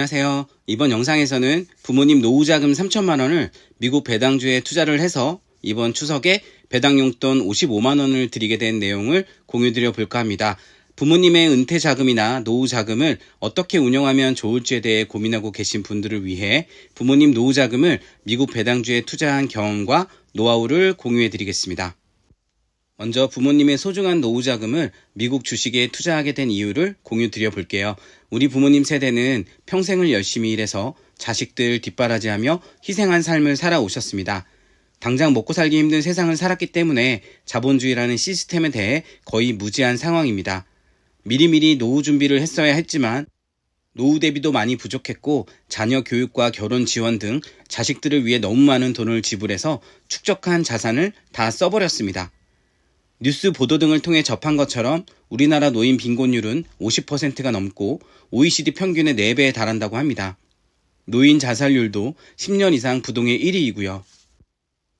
안녕하세요. 이번 영상에서는 부모님 노후자금 3천만 원을 미국 배당주에 투자를 해서 이번 추석에 배당 용돈 55만 원을 드리게 된 내용을 공유드려 볼까 합니다. 부모님의 은퇴 자금이나 노후 자금을 어떻게 운영하면 좋을지에 대해 고민하고 계신 분들을 위해 부모님 노후 자금을 미국 배당주에 투자한 경험과 노하우를 공유해 드리겠습니다. 먼저 부모님의 소중한 노후 자금을 미국 주식에 투자하게 된 이유를 공유 드려 볼게요. 우리 부모님 세대는 평생을 열심히 일해서 자식들 뒷바라지하며 희생한 삶을 살아오셨습니다. 당장 먹고 살기 힘든 세상을 살았기 때문에 자본주의라는 시스템에 대해 거의 무지한 상황입니다. 미리미리 노후 준비를 했어야 했지만 노후 대비도 많이 부족했고 자녀 교육과 결혼 지원 등 자식들을 위해 너무 많은 돈을 지불해서 축적한 자산을 다 써버렸습니다. 뉴스 보도 등을 통해 접한 것처럼 우리나라 노인 빈곤율은 50%가 넘고 OECD 평균의 4배에 달한다고 합니다. 노인 자살률도 10년 이상 부동의 1위이고요.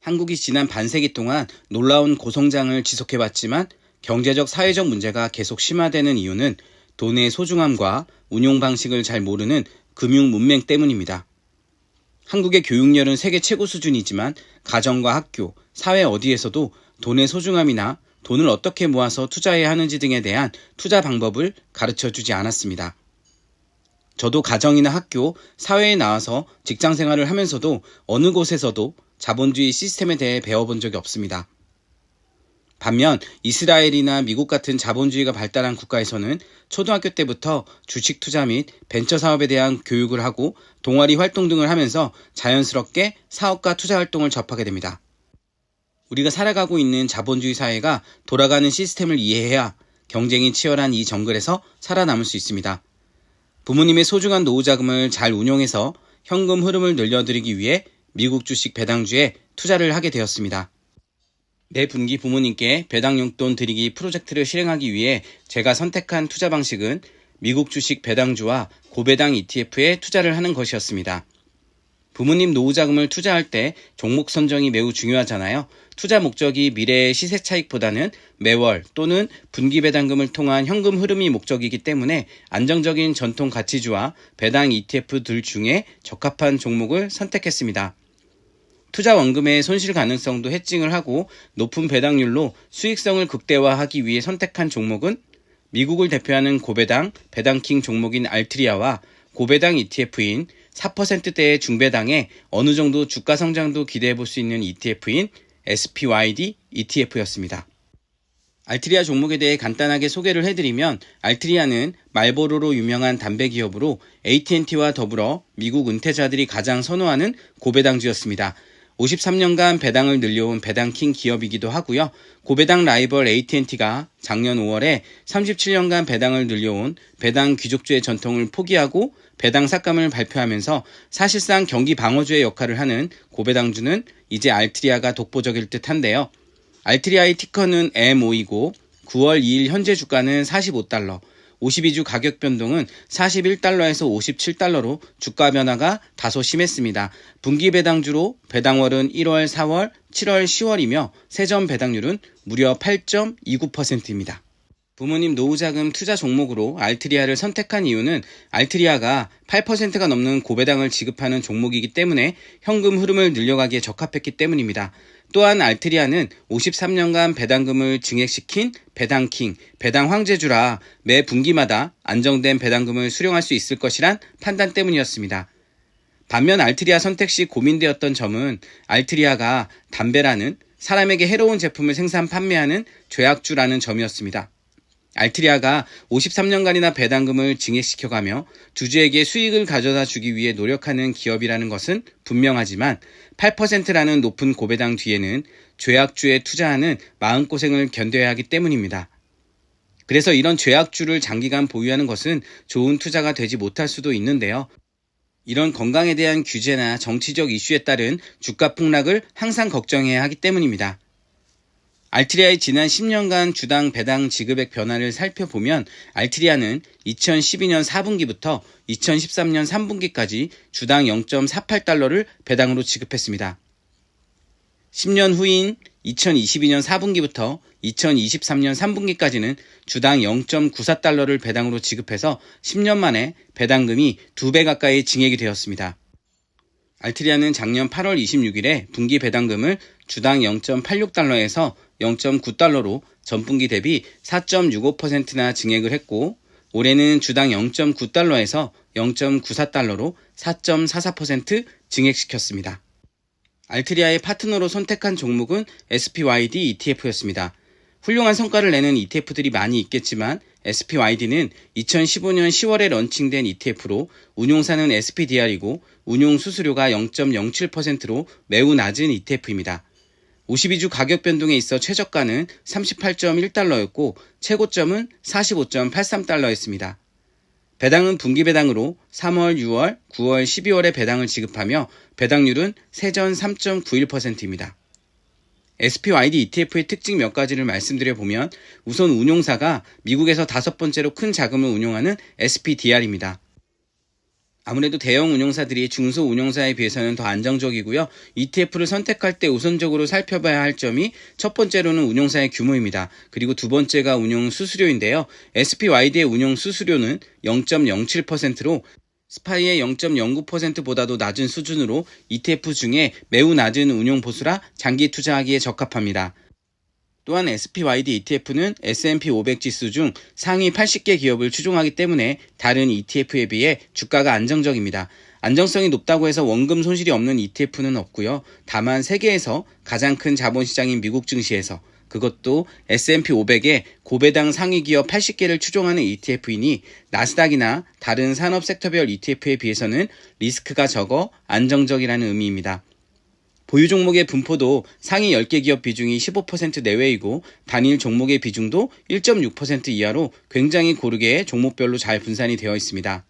한국이 지난 반세기 동안 놀라운 고성장을 지속해왔지만 경제적 사회적 문제가 계속 심화되는 이유는 돈의 소중함과 운용 방식을 잘 모르는 금융 문맹 때문입니다. 한국의 교육열은 세계 최고 수준이지만 가정과 학교, 사회 어디에서도 돈의 소중함이나 돈을 어떻게 모아서 투자해야 하는지 등에 대한 투자 방법을 가르쳐 주지 않았습니다. 저도 가정이나 학교, 사회에 나와서 직장 생활을 하면서도 어느 곳에서도 자본주의 시스템에 대해 배워본 적이 없습니다. 반면 이스라엘이나 미국 같은 자본주의가 발달한 국가에서는 초등학교 때부터 주식 투자 및 벤처 사업에 대한 교육을 하고 동아리 활동 등을 하면서 자연스럽게 사업과 투자 활동을 접하게 됩니다. 우리가 살아가고 있는 자본주의 사회가 돌아가는 시스템을 이해해야 경쟁이 치열한 이 정글에서 살아남을 수 있습니다. 부모님의 소중한 노후 자금을 잘 운용해서 현금 흐름을 늘려드리기 위해 미국 주식 배당주에 투자를 하게 되었습니다. 내 분기 부모님께 배당 용돈 드리기 프로젝트를 실행하기 위해 제가 선택한 투자 방식은 미국 주식 배당주와 고배당 ETF에 투자를 하는 것이었습니다. 부모님 노후 자금을 투자할 때 종목 선정이 매우 중요하잖아요. 투자 목적이 미래의 시세 차익보다는 매월 또는 분기 배당금을 통한 현금 흐름이 목적이기 때문에 안정적인 전통 가치주와 배당 ETF들 중에 적합한 종목을 선택했습니다. 투자 원금의 손실 가능성도 해칭을 하고 높은 배당률로 수익성을 극대화하기 위해 선택한 종목은 미국을 대표하는 고배당, 배당킹 종목인 알트리아와 고배당 ETF인 4%대의 중배당에 어느 정도 주가 성장도 기대해 볼 수 있는 ETF인 SPYD ETF였습니다. 알트리아 종목에 대해 간단하게 소개를 해드리면 알트리아는 말보로로 유명한 담배 기업으로 AT&T와 더불어 미국 은퇴자들이 가장 선호하는 고배당주였습니다. 53년간 배당을 늘려온 배당킹 기업이기도 하고요. 고배당 라이벌 AT&T가 작년 5월에 37년간 배당을 늘려온 배당 귀족주의 전통을 포기하고 배당 삭감을 발표하면서 사실상 경기 방어주의 역할을 하는 고배당주는 이제 알트리아가 독보적일 듯 한데요. 알트리아의 티커는 M5이고 9월 2일 현재 주가는 45달러, 52주 가격 변동은 41달러에서 57달러로 주가 변화가 다소 심했습니다. 분기 배당주로 배당월은 1월, 4월, 7월, 10월이며 세전 배당률은 무려 8.29%입니다. 부모님 노후자금 투자 종목으로 알트리아를 선택한 이유는 알트리아가 8%가 넘는 고배당을 지급하는 종목이기 때문에 현금 흐름을 늘려가기에 적합했기 때문입니다. 또한 알트리아는 53년간 배당금을 증액시킨 배당킹, 배당 황제주라 매 분기마다 안정된 배당금을 수령할 수 있을 것이란 판단 때문이었습니다. 반면 알트리아 선택 시 고민되었던 점은 알트리아가 담배라는 사람에게 해로운 제품을 생산 판매하는 죄악주라는 점이었습니다. 알트리아가 53년간이나 배당금을 증액시켜가며 주주에게 수익을 가져다 주기 위해 노력하는 기업이라는 것은 분명하지만 8%라는 높은 고배당 뒤에는 죄악주에 투자하는 마음고생을 견뎌야 하기 때문입니다. 그래서 이런 죄악주를 장기간 보유하는 것은 좋은 투자가 되지 못할 수도 있는데요. 이런 건강에 대한 규제나 정치적 이슈에 따른 주가 폭락을 항상 걱정해야 하기 때문입니다. 알트리아의 지난 10년간 주당 배당 지급액 변화를 살펴보면 알트리아는 2012년 4분기부터 2013년 3분기까지 주당 0.48달러를 배당으로 지급했습니다. 10년 후인 2022년 4분기부터 2023년 3분기까지는 주당 0.94달러를 배당으로 지급해서 10년 만에 배당금이 2배 가까이 증액이 되었습니다. 알트리아는 작년 8월 26일에 분기 배당금을 주당 0.86달러에서 0.9달러로 전분기 대비 4.65%나 증액을 했고 올해는 주당 0.9달러에서 0.94달러로 4.44% 증액시켰습니다. 알트리아의 파트너로 선택한 종목은 SPYD ETF였습니다. 훌륭한 성과를 내는 ETF들이 많이 있겠지만 SPYD는 2015년 10월에 런칭된 ETF로 운용사는 SPDR이고 운용 수수료가 0.07%로 매우 낮은 ETF입니다. 52주 가격 변동에 있어 최저가는 38.1달러였고 최고점은 45.83달러였습니다. 배당은 분기 배당으로 3월, 6월, 9월, 12월에 배당을 지급하며 배당률은 세전 3.91%입니다. SPYD ETF의 특징 몇 가지를 말씀드려 보면 우선 운용사가 미국에서 다섯 번째로 큰 자금을 운용하는 SPDR입니다. 아무래도 대형 운용사들이 중소 운용사에 비해서는 더 안정적이고요. ETF를 선택할 때 우선적으로 살펴봐야 할 점이 첫 번째로는 운용사의 규모입니다. 그리고 두 번째가 운용 수수료인데요. SPYD의 운용 수수료는 0.07%로 스파이의 0.09%보다도 낮은 수준으로 ETF 중에 매우 낮은 운용 보수라 장기 투자하기에 적합합니다. 또한 SPYD ETF는 S&P 500 지수 중 상위 80개 기업을 추종하기 때문에 다른 ETF에 비해 주가가 안정적입니다. 안정성이 높다고 해서 원금 손실이 없는 ETF는 없고요. 다만 세계에서 가장 큰 자본시장인 미국 증시에서 그것도 S&P 500의 고배당 상위 기업 80개를 추종하는 ETF이니 나스닥이나 다른 산업 섹터별 ETF에 비해서는 리스크가 적어 안정적이라는 의미입니다. 보유 종목의 분포도 상위 10개 기업 비중이 15% 내외이고 단일 종목의 비중도 1.6% 이하로 굉장히 고르게 종목별로 잘 분산이 되어 있습니다.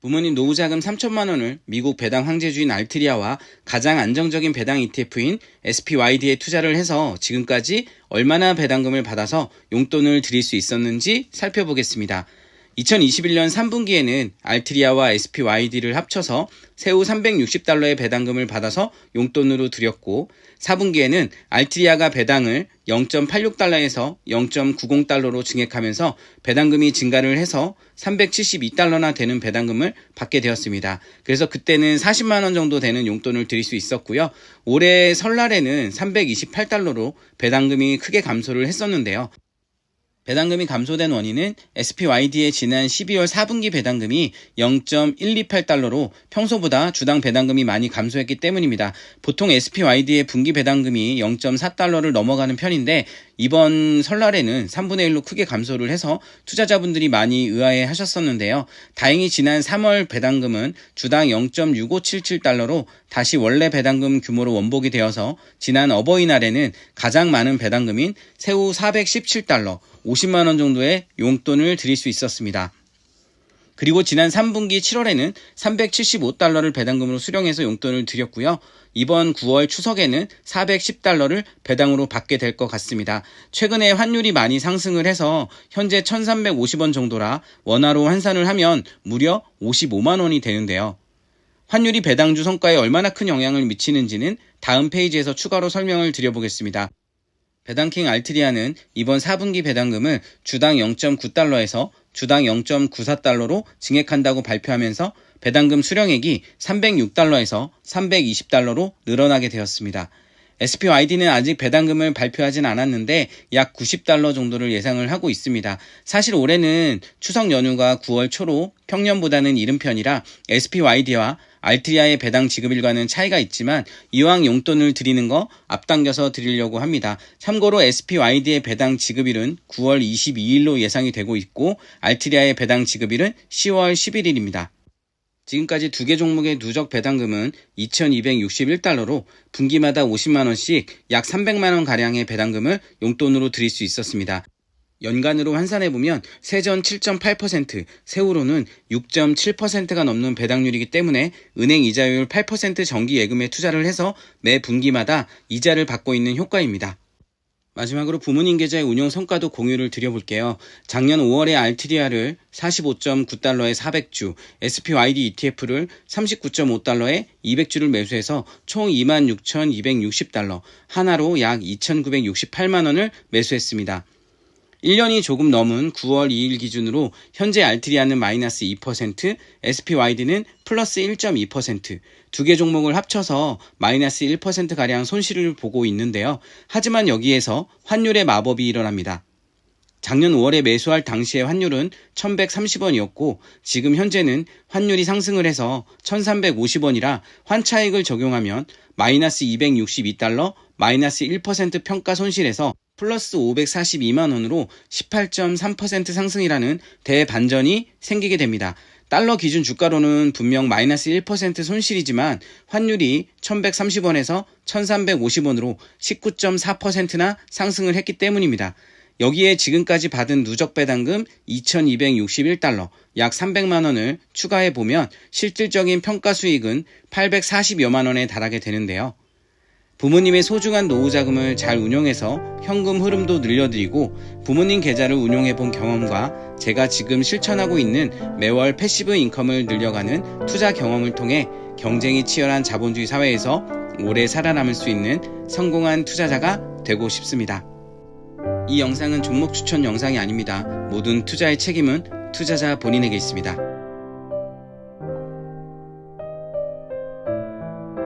부모님 노후 자금 3천만 원을 미국 배당 황제주인 알트리아와 가장 안정적인 배당 ETF인 SPYD에 투자를 해서 지금까지 얼마나 배당금을 받아서 용돈을 드릴 수 있었는지 살펴보겠습니다. 2021년 3분기에는 알트리아와 SPYD를 합쳐서 세후 360달러의 배당금을 받아서 용돈으로 드렸고 4분기에는 알트리아가 배당을 0.86달러에서 0.90달러로 증액하면서 배당금이 증가를 해서 372달러나 되는 배당금을 받게 되었습니다. 그래서 그때는 40만 원 정도 되는 용돈을 드릴 수 있었고요. 올해 설날에는 328달러로 배당금이 크게 감소를 했었는데요. 배당금이 감소된 원인은 SPYD의 지난 12월 4분기 배당금이 0.128달러로 평소보다 주당 배당금이 많이 감소했기 때문입니다. 보통 SPYD의 분기 배당금이 0.4달러를 넘어가는 편인데 이번 설날에는 3분의 1로 크게 감소를 해서 투자자분들이 많이 의아해 하셨었는데요. 다행히 지난 3월 배당금은 주당 0.6577달러로 다시 원래 배당금 규모로 원복이 되어서 지난 어버이날에는 가장 많은 배당금인 새우 417달러, 50만 원 정도의 용돈을 드릴 수 있었습니다. 그리고 지난 3분기 7월에는 375달러를 배당금으로 수령해서 용돈을 드렸고요. 이번 9월 추석에는 410달러를 배당으로 받게 될 것 같습니다. 최근에 환율이 많이 상승을 해서 현재 1350원 정도라 원화로 환산을 하면 무려 55만 원이 되는데요. 환율이 배당주 성과에 얼마나 큰 영향을 미치는지는 다음 페이지에서 추가로 설명을 드려보겠습니다. 배당킹 알트리아는 이번 4분기 배당금을 주당 0.9달러에서 주당 0.94달러로 증액한다고 발표하면서 배당금 수령액이 306달러에서 320달러로 늘어나게 되었습니다. SPYD는 아직 배당금을 발표하진 않았는데 약 90달러 정도를 예상을 하고 있습니다. 사실 올해는 추석 연휴가 9월 초로 평년보다는 이른 편이라 SPYD와 알트리아의 배당 지급일과는 차이가 있지만 이왕 용돈을 드리는 거 앞당겨서 드리려고 합니다. 참고로 SPYD의 배당 지급일은 9월 22일로 예상이 되고 있고 알트리아의 배당 지급일은 10월 11일입니다. 지금까지 두 개 종목의 누적 배당금은 2,261달러로 분기마다 50만원씩 약 300만원 가량의 배당금을 용돈으로 드릴 수 있었습니다. 연간으로 환산해보면 세전 7.8%, 세후로는 6.7%가 넘는 배당률이기 때문에 은행 이자율 8% 정기 예금에 투자를 해서 매 분기마다 이자를 받고 있는 효과입니다. 마지막으로 부모님 계좌의 운용 성과도 공유를 드려볼게요. 작년 5월에 알트리아를 45.9달러에 400주, SPYD ETF를 39.5달러에 200주를 매수해서 총 26,260달러, 하나로 약 2,968만원을 매수했습니다. 1년이 조금 넘은 9월 2일 기준으로 현재 알트리아는 마이너스 2%, SPYD는 플러스 1.2%, 두 개 종목을 합쳐서 마이너스 1%가량 손실을 보고 있는데요. 하지만 여기에서 환율의 마법이 일어납니다. 작년 5월에 매수할 당시의 환율은 1130원이었고 지금 현재는 환율이 상승을 해서 1350원이라 환차익을 적용하면 마이너스 262달러, 마이너스 1% 평가 손실에서 플러스 542만 원으로 18.3% 상승이라는 대반전이 생기게 됩니다. 달러 기준 주가로는 분명 마이너스 1% 손실이지만 환율이 1130원에서 1350원으로 19.4%나 상승을 했기 때문입니다. 여기에 지금까지 받은 누적 배당금 2261달러, 약 300만 원을 추가해 보면 실질적인 평가 수익은 840여만 원에 달하게 되는데요. 부모님의 소중한 노후 자금을 잘 운용해서 현금 흐름도 늘려드리고 부모님 계좌를 운용해 본 경험과 제가 지금 실천하고 있는 매월 패시브 인컴을 늘려가는 투자 경험을 통해 경쟁이 치열한 자본주의 사회에서 오래 살아남을 수 있는 성공한 투자자가 되고 싶습니다. 이 영상은 종목 추천 영상이 아닙니다. 모든 투자의 책임은 투자자 본인에게 있습니다.